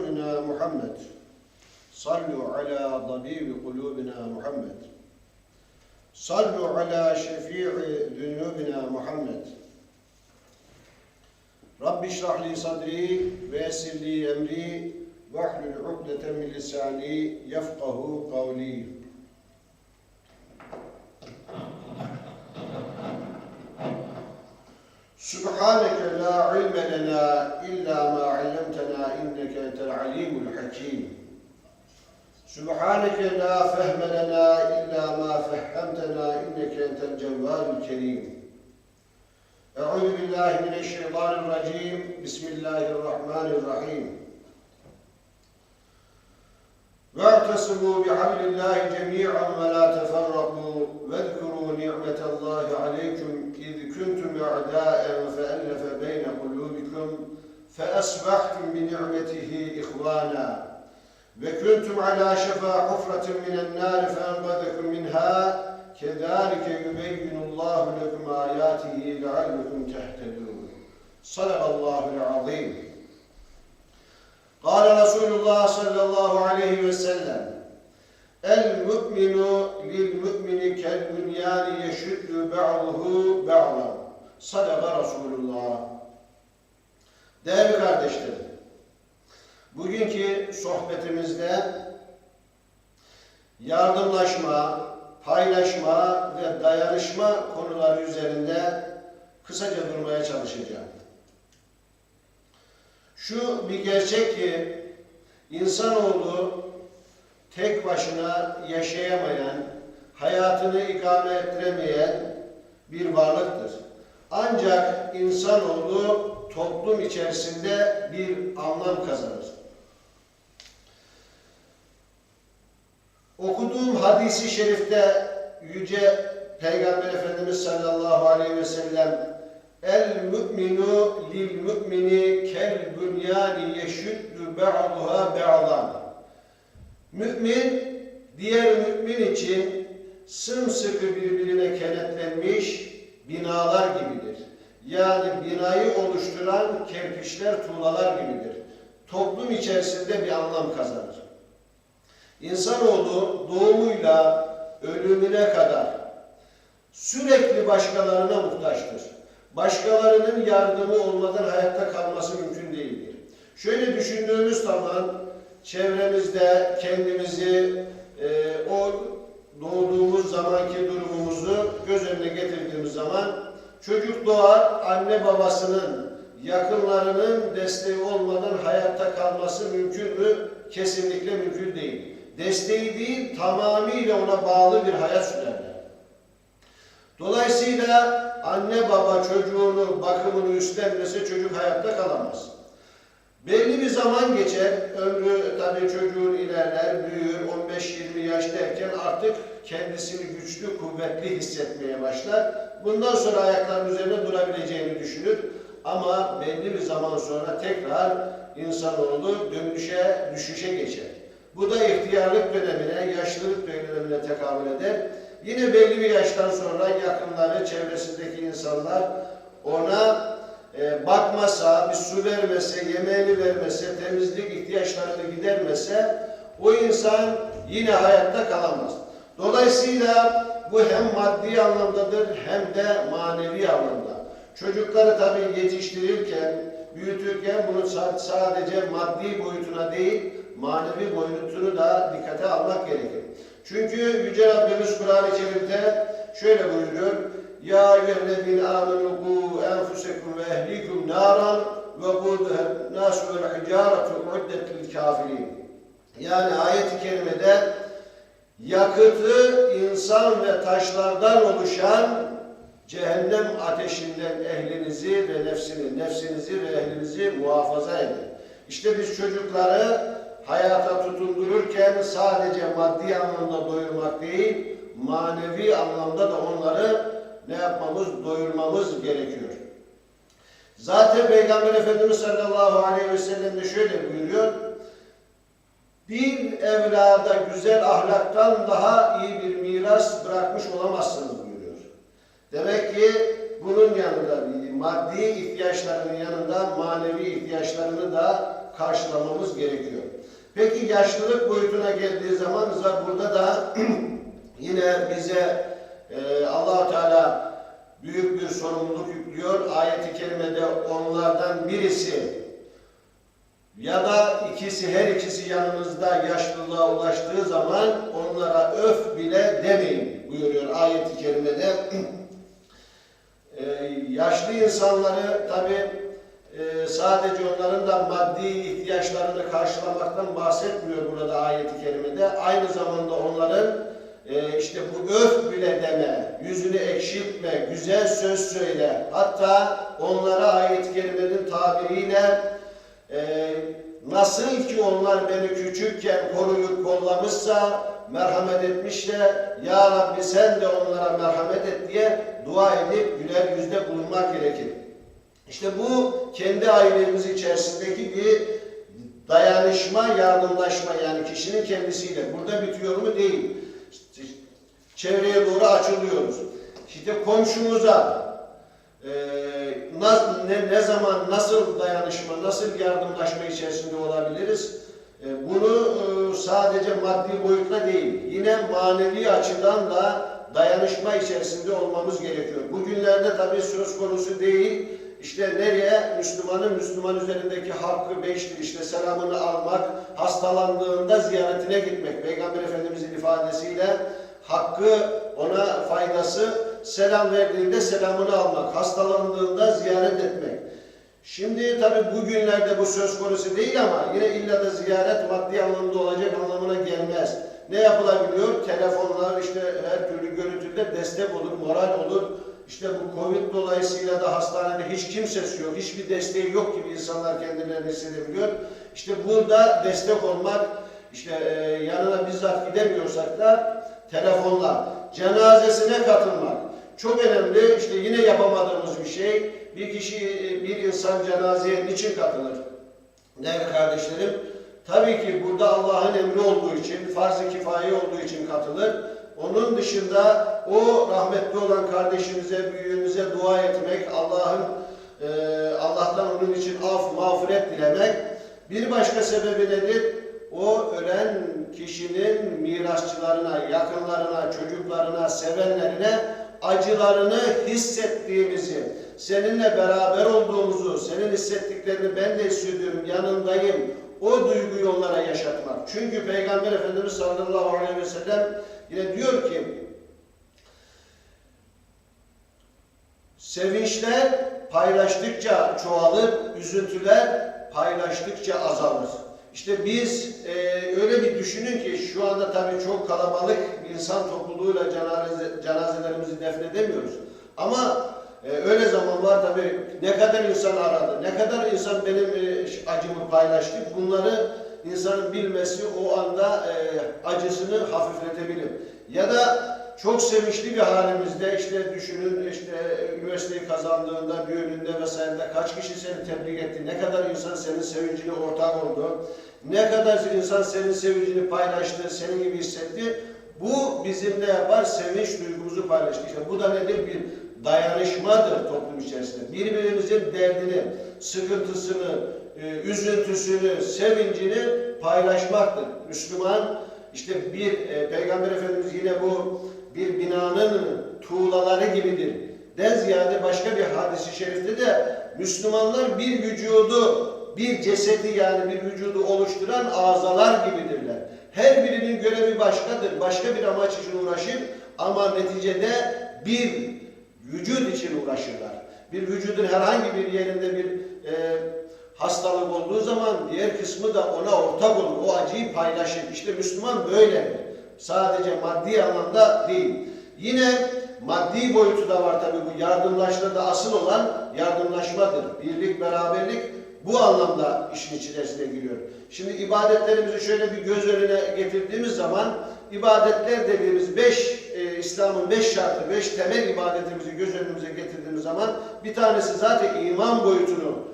عيوننا محمد. صلوا على طبيب قلوبنا محمد. صلوا على شفيع ذنوبنا محمد. رب اشرح لي صدري ويسر لي أمري واحلل عقدة من لساني يفقه قولي. سبحانك لا علم لنا إلا ما علمتنا إنك أنت العليم الحكيم. سبحانك لا فهم لنا إلا ما فهمتنا إنك أنت الجواد الكريم. أعوذ بالله من الشيطان الرجيم. بسم الله الرحمن الرحيم. واعتصموا بحبل الله جميعا ولا تفرقوا واذكروا نعمة الله عليكم إذ كنتم أعداء فألف بين قلوبكم فأصبحتم بنعمته إخوانا. وكنتم على شفا حفرة من النار فأنقذكم منها. كذلك يبين الله لكم آياته لعلكم تهتدون. صدق الله العظيم. قال رسول الله صلى الله عليه وسلم El mu'minu lil mu'mini kel bünyani yeşüddü ba'luhu ba'la. Sadaka Resulullah. Değerli kardeşlerim, bugünkü sohbetimizde yardımlaşma, paylaşma ve dayanışma konuları üzerinde kısaca durmaya çalışacağım. Şu bir gerçek ki insanoğlu tek başına yaşayamayan, hayatını ikame ettiremeyen bir varlıktır. Ancak insanoğlu toplum içerisinde bir anlam kazanır. Okuduğum hadisi şerifte Yüce Peygamber Efendimiz sallallahu aleyhi ve sellem El müminu lil mümini kel bünyani yeşüddü ba'duha ba'dan Mümin diğer mümin için sımsıkı birbirine kenetlenmiş binalar gibidir. Yani binayı oluşturan kerpiçler, tuğlalar gibidir. Toplum içerisinde bir anlam kazanır. İnsanoğlu doğumuyla ölümüne kadar sürekli başkalarına muhtaçtır. Başkalarının yardımı olmadan hayatta kalması mümkün değildir. Şöyle düşündüğümüz zaman çevremizde kendimizi e, o doğduğumuz zamanki durumumuzu göz önüne getirdiğimiz zaman çocuk doğar anne babasının yakınlarının desteği olmadan hayatta kalması mümkün mü? Kesinlikle mümkün değil desteği değil, tamamıyla ona bağlı bir hayat sürerler. Dolayısıyla anne baba çocuğunu bakımını üstlenmese çocuk hayatta kalamaz. Belli bir zaman geçer, ömrü tabii çocuğun ilerler, büyür, 15-20 yaş derken artık kendisini güçlü, kuvvetli hissetmeye başlar. Bundan sonra ayaklarının üzerine durabileceğini düşünür. Ama belli bir zaman sonra tekrar insanoğlu dönüşe, düşüşe geçer. Bu da ihtiyarlık dönemine, yaşlılık dönemine tekabül eder. Yine belli bir yaştan sonra yakınları, çevresindeki insanlar ona e, bakmasa, bir su vermese, yemeğini vermese, temizlik ihtiyaçlarını gidermese o insan yine hayatta kalamaz. Dolayısıyla bu hem maddi anlamdadır hem de manevi anlamda. Çocukları tabii yetiştirirken, büyütürken bunu sadece maddi boyutuna değil, manevi boyutunu da dikkate almak gerekir. Çünkü Yüce Rabbimiz Kur'an-ı Kerim'de şöyle buyuruyor. Amenu ku enfusekum ve ehlikum naran ve kuduhen nasu vel hicaretu uddet kafirin. Yani ayet-i kerimede yakıtı insan ve taşlardan oluşan cehennem ateşinden ehlinizi ve nefsini, nefsinizi ve ehlinizi muhafaza edin. İşte biz çocukları hayata tutundururken sadece maddi anlamda doyurmak değil, manevi anlamda da onları ne yapmamız, doyurmamız gerekiyor. Zaten Peygamber Efendimiz sallallahu aleyhi ve sellem de şöyle buyuruyor. bir evlada güzel ahlaktan daha iyi bir miras bırakmış olamazsınız buyuruyor. Demek ki bunun yanında maddi ihtiyaçlarının yanında manevi ihtiyaçlarını da karşılamamız gerekiyor. Peki yaşlılık boyutuna geldiği zaman burada da yine bize e, allah Teala büyük bir sorumluluk yüklüyor. Ayet-i kerimede onlardan birisi ya da ikisi her ikisi yanınızda yaşlılığa ulaştığı zaman onlara öf bile demeyin buyuruyor ayet-i kerimede. Ee, yaşlı insanları tabi sadece onların da maddi ihtiyaçlarını karşılamaktan bahsetmiyor burada ayet-i kerimede. Aynı zamanda onların e, işte bu öf bile deme, yüzünü ekşitme, güzel söz söyle. Hatta onlara ayet-i kerimenin tabiriyle ee, nasıl ki onlar beni küçükken koruyup kollamışsa, merhamet etmiş de Ya Rabbi sen de onlara merhamet et diye dua edip güler yüzde bulunmak gerekir. İşte bu kendi ailemiz içerisindeki bir dayanışma, yardımlaşma yani kişinin kendisiyle. Burada bitiyor mu? Değil. Çevreye doğru açılıyoruz. İşte komşumuza, e, ne, ne zaman nasıl dayanışma, nasıl yardımlaşma içerisinde olabiliriz? E, bunu e, sadece maddi boyutla değil, yine manevi açıdan da dayanışma içerisinde olmamız gerekiyor. Bugünlerde tabii söz konusu değil, işte nereye Müslümanın Müslüman üzerindeki hakkı beştir, işte selamını almak, hastalandığında ziyaretine gitmek. Peygamber Efendimizin ifadesiyle hakkı ona faydası selam verdiğinde selamını almak, hastalandığında ziyaret etmek. Şimdi tabi bugünlerde bu söz konusu değil ama yine illa da ziyaret maddi anlamda olacak anlamına gelmez. Ne yapılabiliyor? Telefonlar işte her türlü görüntüde destek olur, moral olur. İşte bu Covid dolayısıyla da hastanede hiç kimsesi yok, hiçbir desteği yok gibi insanlar kendilerini hissedebiliyor. İşte burada destek olmak, işte e, yanına bizzat gidemiyorsak da telefonla, cenazesine katılmak. Çok önemli, işte yine yapamadığımız bir şey. Bir kişi, bir insan cenazeye niçin katılır? Değerli kardeşlerim, tabii ki burada Allah'ın emri olduğu için, farz-ı kifaye olduğu için katılır. Onun dışında o rahmetli olan kardeşimize, büyüğümüze dua etmek, Allah'ın e, Allah'tan onun için af, mağfiret dilemek. Bir başka sebebi nedir? O ölen kişinin mirasçılarına, yakınlarına, çocuklarına, sevenlerine acılarını hissettiğimizi, seninle beraber olduğumuzu, senin hissettiklerini ben de hissediyorum, yanındayım. O duyguyu onlara yaşatmak. Çünkü Peygamber Efendimiz sallallahu aleyhi ve sellem yine diyor ki Sevinçler paylaştıkça çoğalır, üzüntüler paylaştıkça azalır. İşte biz e, öyle bir düşünün ki şu anda tabii çok kalabalık insan topluluğuyla cenaze, cenazelerimizi defnedemiyoruz. Ama e, öyle zamanlar tabii ne kadar insan aradı, ne kadar insan benim e, acımı paylaştı. Bunları insanın bilmesi o anda e, acısını hafifletebilir. Ya da çok sevinçli bir halimizde işte düşünün işte üniversiteyi kazandığında, düğününde vesairede kaç kişi seni tebrik etti, ne kadar insan senin sevincine ortak oldu, ne kadar insan senin sevincini paylaştı, senin gibi hissetti. Bu bizim ne yapar? Sevinç duygumuzu paylaştı. İşte bu da nedir? Bir dayanışmadır toplum içerisinde. Birbirimizin derdini, sıkıntısını, e, üzüntüsünü, sevincini paylaşmaktır. Müslüman işte bir e, Peygamber Efendimiz yine bu bir binanın tuğlaları gibidir. Den ziyade başka bir hadisi şerifte de Müslümanlar bir vücudu, bir cesedi yani bir vücudu oluşturan azalar gibidirler. Her birinin görevi başkadır, başka bir amaç için uğraşır ama neticede bir vücut için uğraşırlar. Bir vücudun herhangi bir yerinde bir e, hastalık olduğu zaman diğer kısmı da ona ortak olur. O acıyı paylaşır. İşte Müslüman böyledir. Sadece maddi anlamda değil. Yine maddi boyutu da var tabii bu yardımlaşmada asıl olan yardımlaşmadır. Birlik, beraberlik bu anlamda işin içerisine giriyor. Şimdi ibadetlerimizi şöyle bir göz önüne getirdiğimiz zaman ibadetler dediğimiz beş, e, İslam'ın beş şartı, beş temel ibadetimizi göz önümüze getirdiğimiz zaman bir tanesi zaten iman boyutunu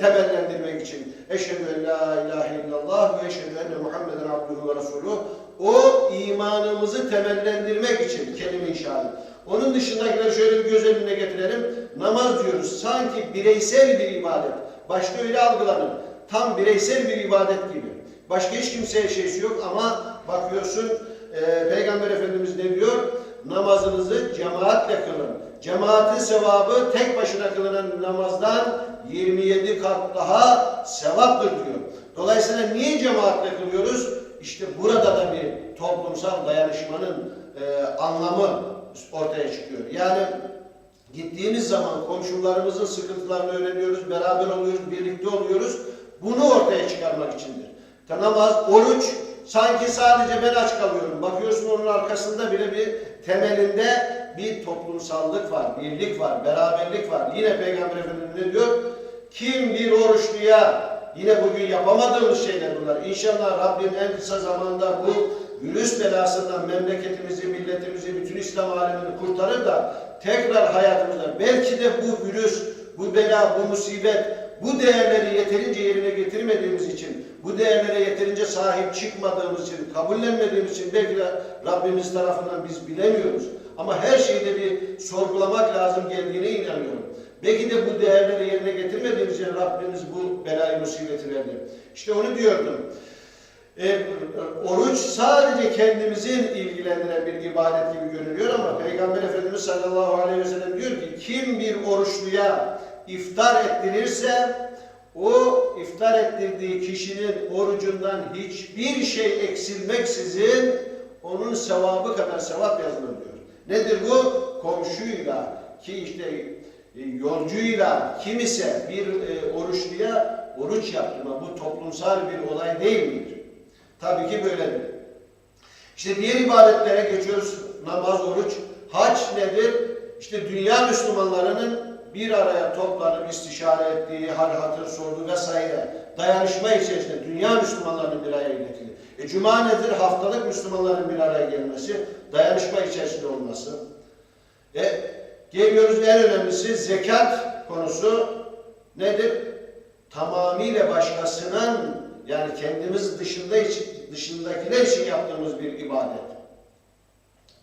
temellendirmek için. Eşhedü en la ilahe illallah ve eşhedü enne Muhammeden abduhu ve resuluh. O imanımızı temellendirmek için kelime-i şehadet. Onun dışındakileri şöyle bir göz önüne getirelim. Namaz diyoruz. Sanki bireysel bir ibadet. Başta öyle algılanır. Tam bireysel bir ibadet gibi. Başka hiç kimseye şeysi yok ama bakıyorsun e, Peygamber Efendimiz ne diyor? Namazınızı cemaatle kılın. Cemaatin sevabı tek başına kılınan namazdan 27 kat daha sevaptır diyor. Dolayısıyla niye cemaatle kılıyoruz? İşte burada da bir toplumsal dayanışmanın e, anlamı ortaya çıkıyor. Yani gittiğimiz zaman komşularımızın sıkıntılarını öğreniyoruz, beraber oluyoruz, birlikte oluyoruz. Bunu ortaya çıkarmak içindir. Namaz, oruç sanki sadece ben aç kalıyorum. Bakıyorsun onun arkasında bile bir temelinde bir toplumsallık var, birlik var, beraberlik var. Yine Peygamber Efendimiz ne diyor? Kim bir oruçluya yine bugün yapamadığımız şeyler bunlar. İnşallah Rabbim en kısa zamanda bu virüs belasından memleketimizi, milletimizi, bütün İslam alemini kurtarır da tekrar hayatımızda belki de bu virüs, bu bela, bu musibet, bu değerleri yeterince yerine getirmediğimiz için, bu değerlere yeterince sahip çıkmadığımız için, kabullenmediğimiz için belki de Rabbimiz tarafından biz bilemiyoruz. Ama her şeyde bir sorgulamak lazım geldiğine inanıyorum. Belki de bu değerleri yerine getirmediğimiz için Rabbimiz bu belayı musibeti verdi. İşte onu diyordum. E, oruç sadece kendimizin ilgilendiren bir ibadet gibi görünüyor ama Peygamber Efendimiz sallallahu aleyhi ve sellem diyor ki kim bir oruçluya iftar ettirirse o iftar ettirdiği kişinin orucundan hiçbir şey eksilmeksizin onun sevabı kadar sevap yazılır diyor. Nedir bu? Komşuyla ki işte e, yolcuyla kim ise bir e, oruçluya oruç yaptırma bu toplumsal bir olay değil midir? Tabii ki böyledir. İşte diğer ibadetlere geçiyoruz. Namaz, oruç. Hac nedir? İşte dünya Müslümanlarının bir araya toplanıp istişare ettiği, hal hatır sorduğu vesaire dayanışma içerisinde dünya Müslümanlarının bir araya getirdiği. E, Cuma nedir? Haftalık Müslümanların bir araya gelmesi, dayanışma içerisinde olması. E, geliyoruz en önemlisi zekat konusu nedir? Tamamıyla başkasının yani kendimiz dışında için, dışındakiler için yaptığımız bir ibadet.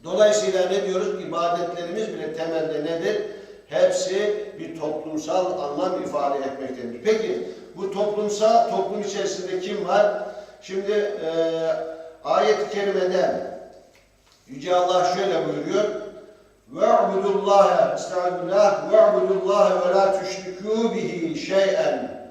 Dolayısıyla ne diyoruz? İbadetlerimiz bile temelde nedir? Hepsi bir toplumsal anlam ifade etmektedir. Peki bu toplumsal toplum içerisinde kim var? Şimdi e, ayet-i kerimede Yüce Allah şöyle buyuruyor. وَاعْبُدُ اللّٰهَ Estağfirullah. وَاعْبُدُ اللّٰهَ وَلَا تُشْرِكُوا بِهِ شَيْئًا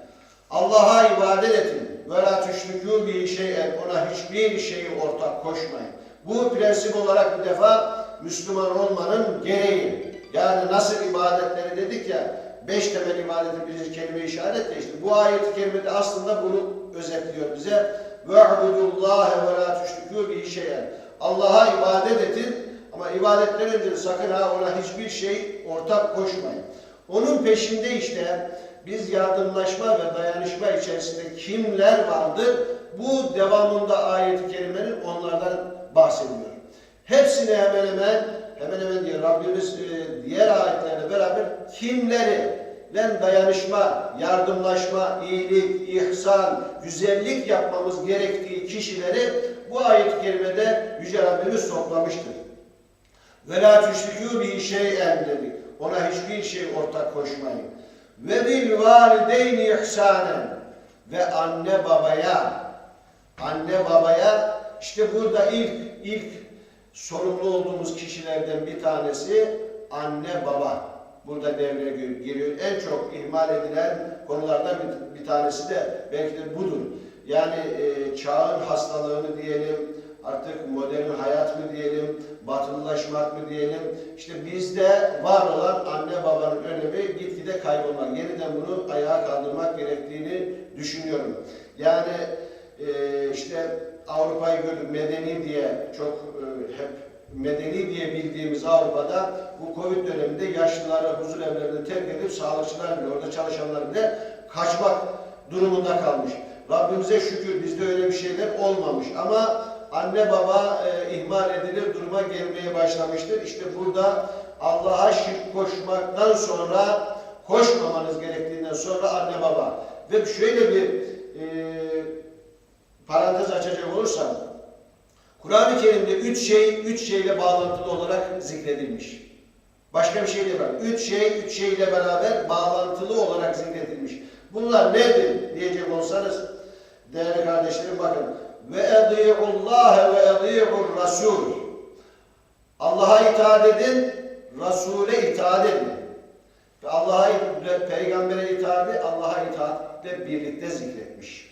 Allah'a ibadet edin. Ve la tüşrikû bihi şey'en. Ona hiçbir şeyi ortak koşmayın. Bu prensip olarak bir defa Müslüman olmanın gereği. Yani nasıl ibadetleri dedik ya, beş temel ibadetin birisi kelime işaret de işte. Bu ayet-i kerimede aslında bunu özetliyor bize. وَاعْبُدُ اللّٰهَ وَلَا تُشْرِكُوا bihi şey'en. Allah'a ibadet edin ama ibadetten önce sakın ha ona hiçbir şey ortak koşmayın. Onun peşinde işte biz yardımlaşma ve dayanışma içerisinde kimler vardır? Bu devamında ayet-i kerimenin onlardan bahsediyor. Hepsine hemen hemen hemen hemen diye Rabbimiz e, diğer ayetlerle beraber kimleri len dayanışma, yardımlaşma, iyilik, ihsan, güzellik yapmamız gerektiği kişileri bu ayet-i kerimede Yüce Rabbimiz toplamıştır. Ve la tüşrikû bi şey'en dedik. Ona hiçbir şey ortak koşmayın. Ve bil valideyni ihsanen. Ve anne babaya, anne babaya işte burada ilk ilk sorumlu olduğumuz kişilerden bir tanesi anne baba. Burada devreye gir- giriyor. En çok ihmal edilen konulardan bir, bir tanesi de belki de budur. Yani e, çağın hastalığını diyelim, artık modern hayat mı diyelim, batılılaşmak mı diyelim. İşte bizde var olan anne babanın önemi gitgide kaybolmak. Yeniden bunu ayağa kaldırmak gerektiğini düşünüyorum. Yani e, işte Avrupa'yı görüp medeni diye çok e, hep medeni diye bildiğimiz Avrupa'da bu Covid döneminde yaşlıları huzur evlerini terk edip sağlıkçılar bile orada çalışanlar bile kaçmak durumunda kalmış. Rabbimize şükür bizde öyle bir şeyler olmamış ama anne baba e, ihmal edilir duruma gelmeye başlamıştır. İşte burada Allah'a şirk koşmaktan sonra koşmamanız gerektiğinden sonra anne baba. Ve şöyle bir e, parantez açacak olursam, Kur'an-ı Kerim'de üç şey, üç şeyle bağlantılı olarak zikredilmiş. Başka bir şey de var. Üç şey, üç şeyle beraber bağlantılı olarak zikredilmiş. Bunlar nedir diyecek olsanız, değerli kardeşlerim bakın. Ve edî'ullâhe ve edî'ur rasûl. Allah'a itaat edin, Resul'e itaat edin. Allah'a peygambere itaati Allah'a itaatle birlikte zikretmiş.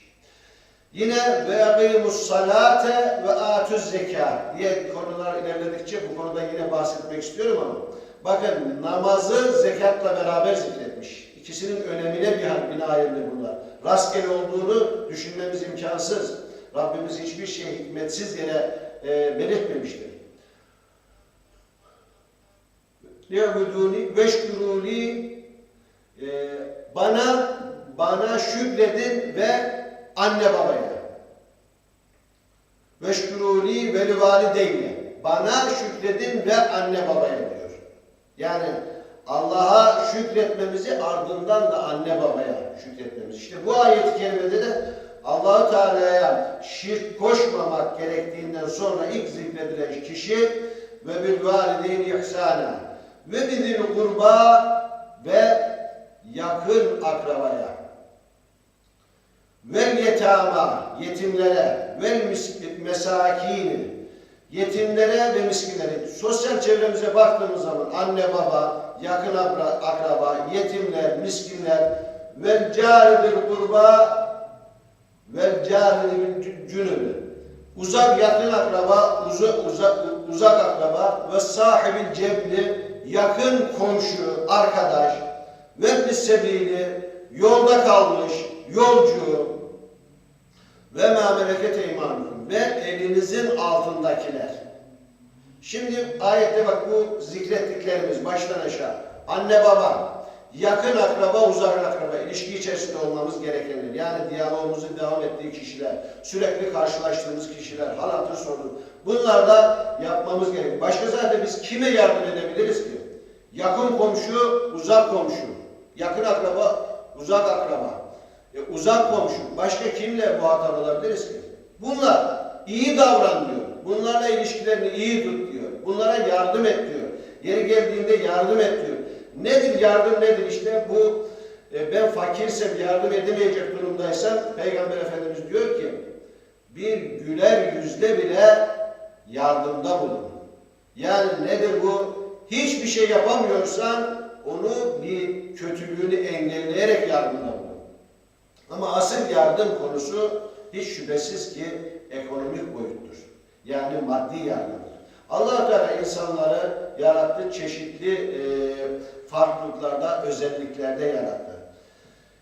Yine ve yakimus salate ve atüz zeka diye konular ilerledikçe bu konuda yine bahsetmek istiyorum ama bakın namazı zekatla beraber zikretmiş. İkisinin önemine bir binaenli bunlar. Rastgele olduğunu düşünmemiz imkansız. Rabbimiz hiçbir şey hikmetsiz yere e, belirtmemiştir. Liyabuduni veşkuruni e, bana bana şükredin ve anne babaya. Veşkuruli ve valideyne. Bana şükredin ve anne babaya diyor. Yani Allah'a şükretmemizi ardından da anne babaya şükretmemiz. İşte bu ayet-i kerimede de allah Teala'ya şirk koşmamak gerektiğinden sonra ilk zikredilen kişi ve bil valideyni ihsana ve bizil kurba ve yakın akrabaya vel yetama yetimlere vel mesakini yetimlere ve miskinlere. Sosyal çevremize baktığımız zaman anne baba yakın akraba yetimler miskinler vel caridir kurba vel caridir cünübü uzak yakın akraba uzak uzak uzak akraba ve sahibil cebli yakın komşu arkadaş ve sebili yolda kalmış yolcu ve ma meleket ve elinizin altındakiler. Şimdi ayette bak bu zikrettiklerimiz baştan aşağı. Anne baba, yakın akraba, uzak akraba ilişki içerisinde olmamız gerekenler. Yani diyalogumuzun devam ettiği kişiler, sürekli karşılaştığımız kişiler, hal hatır sorduğumuz. Bunlar da yapmamız gerekiyor. Başka zaten biz kime yardım edebiliriz ki? Yakın komşu, uzak komşu. Yakın akraba, uzak akraba. E, uzak komşu. Başka kimle muhatap olabiliriz ki? Bunlar iyi davran diyor. Bunlarla ilişkilerini iyi tut diyor. Bunlara yardım et diyor. Yeri geldiğinde yardım et diyor. Nedir yardım nedir işte bu e, ben fakirsem yardım edemeyecek durumdaysam Peygamber Efendimiz diyor ki bir güler yüzde bile yardımda bulun. Yani nedir bu? Hiçbir şey yapamıyorsan onu bir kötülüğünü engelleyerek yardımda bulun. Ama asıl yardım konusu hiç şüphesiz ki ekonomik boyuttur. Yani maddi yardımdır. allah Teala insanları yarattı, çeşitli e, farklılıklarda, özelliklerde yarattı.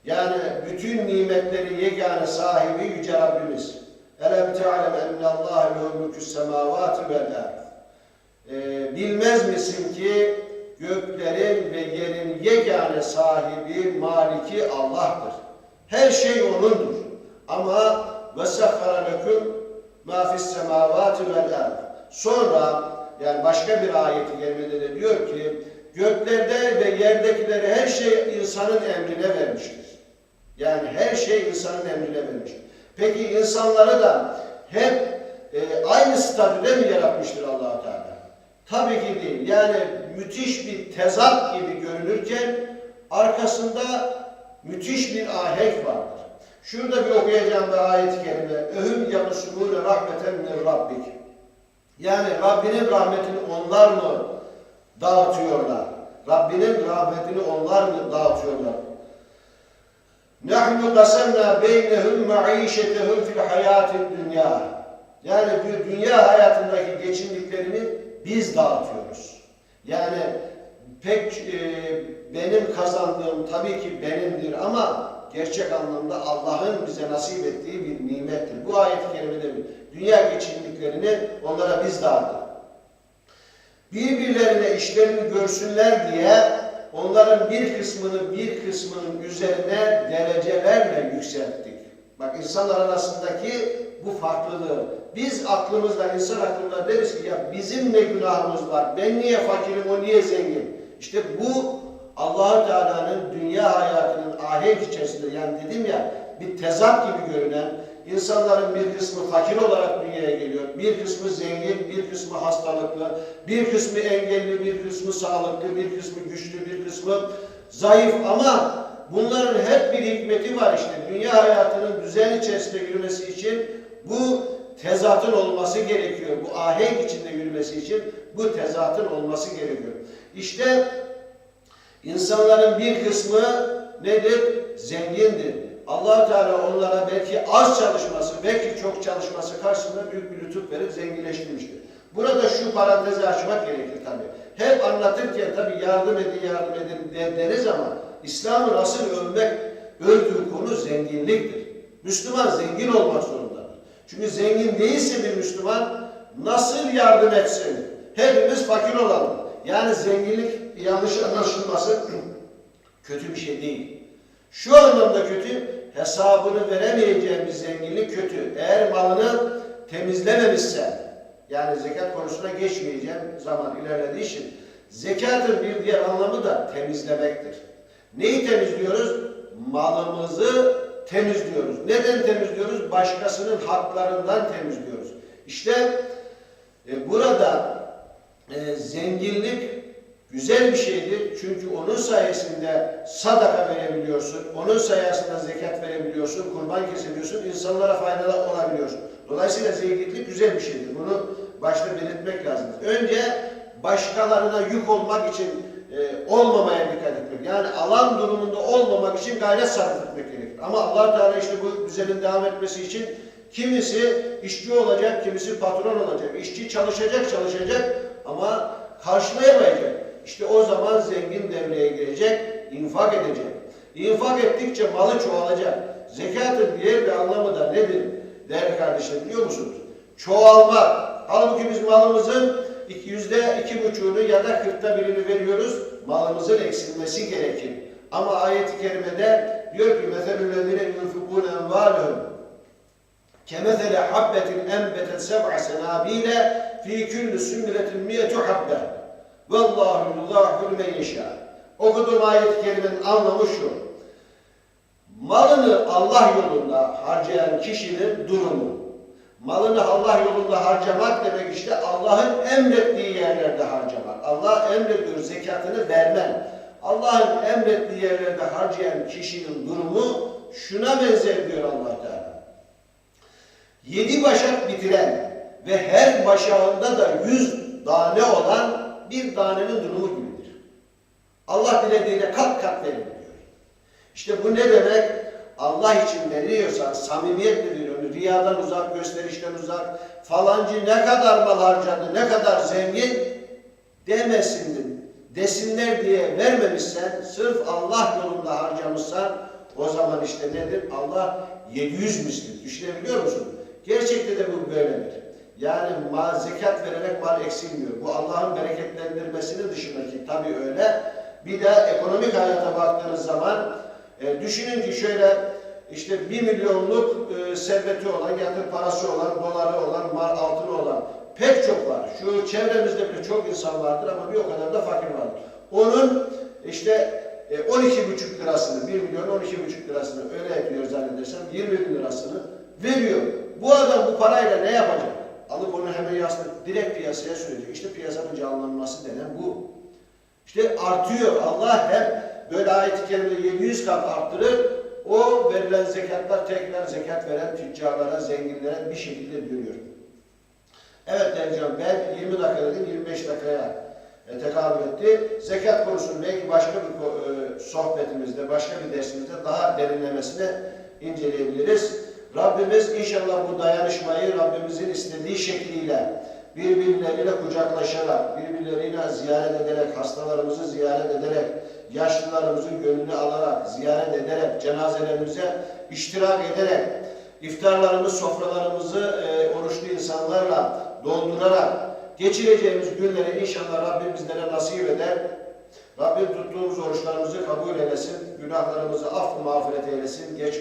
Yani bütün nimetleri yegane sahibi Yüce Rabbimiz. Elem te'alem ennallâhe lehu mülkü's semâvâti vel. E, bilmez misin ki göklerin ve yerin yegane sahibi, maliki Allah'tır. Her şey O'nundur. Ama ve sehhara lekum ma fis semavati. Sonra yani başka bir ayeti kerimede de diyor ki göklerde ve yerdekileri her şey insanın emrine vermiştir. Yani her şey insanın emrine vermiştir. Peki insanları da hep e, aynı statüde mi yaratmıştır allah Teala? Tabii ki değil. Yani müthiş bir tezat gibi görünürken arkasında müthiş bir ahenk vardır. Şurada bir okuyacağım bir ayet-i kerime. Öhüm yapısımûne rahmeten min rabbik. Yani Rabbinin rahmetini onlar mı dağıtıyorlar? Rabbinin rahmetini onlar mı dağıtıyorlar? Nahnu qasamna beynehum maişetehum fil hayatid dünya. Yani bir dünya hayatındaki geçimliklerini biz dağıtıyoruz. Yani pek e, benim kazandığım tabii ki benimdir ama gerçek anlamda Allah'ın bize nasip ettiği bir nimettir. Bu ayet-i kerimede dünya geçimliklerini onlara biz dağıttık. Birbirlerine işlerini görsünler diye onların bir kısmını bir kısmının üzerine derecelerle yükselttik. Bak insanlar arasındaki bu farklılığı. Biz aklımızda, insan aklında deriz ki ya bizim ne günahımız var, ben niye fakirim, o niye zengin? İşte bu allah Teala'nın dünya hayatının ahenk içerisinde yani dedim ya bir tezat gibi görünen insanların bir kısmı fakir olarak dünyaya geliyor. Bir kısmı zengin, bir kısmı hastalıklı, bir kısmı engelli, bir kısmı sağlıklı, bir kısmı güçlü, bir kısmı zayıf ama bunların hep bir hikmeti var işte. Dünya hayatının düzen içerisinde yürümesi için bu tezatın olması gerekiyor. Bu ahenk içinde yürümesi için bu tezatın olması gerekiyor. İşte insanların bir kısmı nedir? Zengindir. allah Teala onlara belki az çalışması, belki çok çalışması karşısında büyük bir lütuf verip zenginleştirmiştir. Burada şu parantezi açmak gerekir tabi. Hep anlatırken tabi yardım edin, yardım edin de- deriz ama İslam'ın asıl övmek, övdüğü konu zenginliktir. Müslüman zengin olmak zorundadır. Çünkü zengin değilse bir Müslüman nasıl yardım etsin? Hepimiz fakir olalım. Yani zenginlik yanlış anlaşılması kötü bir şey değil. Şu anlamda kötü, hesabını veremeyeceğin bir zenginlik kötü. Eğer malını temizlememişsen, yani zekat konusuna geçmeyeceğim zaman ilerlediği için, zekatın bir diğer anlamı da temizlemektir. Neyi temizliyoruz? Malımızı temizliyoruz. Neden temizliyoruz? Başkasının haklarından temizliyoruz. İşte e, burada e, zenginlik güzel bir şeydir. Çünkü onun sayesinde sadaka verebiliyorsun, onun sayesinde zekat verebiliyorsun, kurban kesebiliyorsun, insanlara faydalı olabiliyorsun. Dolayısıyla zenginlik güzel bir şeydir. Bunu başta belirtmek lazım. Önce başkalarına yük olmak için e, olmamaya dikkat etmek. Yani alan durumunda olmamak için gayret sarf etmek gerekir. Ama allah Teala işte bu düzenin devam etmesi için kimisi işçi olacak, kimisi patron olacak. İşçi çalışacak, çalışacak ama karşılayamayacak. İşte o zaman zengin devreye girecek, infak edecek. İnfak ettikçe malı çoğalacak. Zekatın diğer bir anlamı da nedir? Değerli kardeşlerim biliyor musunuz? Çoğalmak. Halbuki biz malımızın iki- yüzde iki buçuğunu ya da kırkta birini veriyoruz. Malımızın eksilmesi gerekir. Ama ayet-i kerimede diyor ki مَثَلُ الَّذِينَ يُنْفِقُونَ اَنْوَالُهُمْ Kemezele habbetin enbetet seb'a senabile fi külli sümmiletin miyetu habbe. Vallahu yudahul men yeşâ. Okuduğum ayet-i kerimenin anlamı şu. Malını Allah yolunda harcayan kişinin durumu. Malını Allah yolunda harcamak demek işte Allah'ın emrettiği yerlerde harcamak. Allah emrediyor zekatını vermen. Allah'ın emrettiği yerlerde harcayan kişinin durumu şuna benzer diyor Allah Teala. Yedi başak bitiren ve her başağında da yüz tane olan bir tanenin durumu gibidir. Allah dilediğine kat kat verir diyor. İşte bu ne demek? Allah için veriyorsan samimiyetle veriyor. Riyadan uzak, gösterişten uzak. Falancı ne kadar mal harcadı, ne kadar zengin demesin, desinler diye vermemişsen, sırf Allah yolunda harcamışsan o zaman işte nedir? Allah 700 misli. Düşünebiliyor musun? Gerçekte de bu böyledir. Yani mal, zekat vererek mal eksilmiyor. Bu Allah'ın bereketlendirmesinin dışındaki tabii öyle. Bir de ekonomik hayata baktığınız zaman e, düşünün ki şöyle işte bir milyonluk e, serveti olan, yatır parası olan, doları olan, mal, altını olan pek çok var. Şu çevremizde bile çok insan vardır ama bir o kadar da fakir vardır. Onun işte e, 12,5 lirasını, 1 milyon 12,5 lirasını öyle yapıyor zannedersem 20 bin lirasını veriyor. Bu adam bu parayla ne yapacak? Alıp onu hemen yastık direkt piyasaya sürecek. İşte piyasanın canlanması denen bu. İşte artıyor. Allah hep böyle ayet-i kerimede 700 kat arttırır. O verilen zekatlar tekrar zekat veren tüccarlara, zenginlere bir şekilde dönüyor. Evet Dercan ben 20 dakika dedim 25 dakikaya e, tekabül etti. Zekat konusunu belki başka bir e, sohbetimizde, başka bir dersimizde daha derinlemesine inceleyebiliriz. Rabbimiz inşallah bu dayanışmayı Rabbimizin istediği şekliyle birbirleriyle kucaklaşarak, birbirleriyle ziyaret ederek, hastalarımızı ziyaret ederek, yaşlılarımızın gönlünü alarak, ziyaret ederek, cenazelerimize iştirak ederek, iftarlarımız, sofralarımızı e, oruçlu insanlarla doldurarak geçireceğimiz günleri inşallah Rabbim nasip eder. Rabbim tuttuğumuz oruçlarımızı kabul eylesin, günahlarımızı affı mağfiret eylesin, geç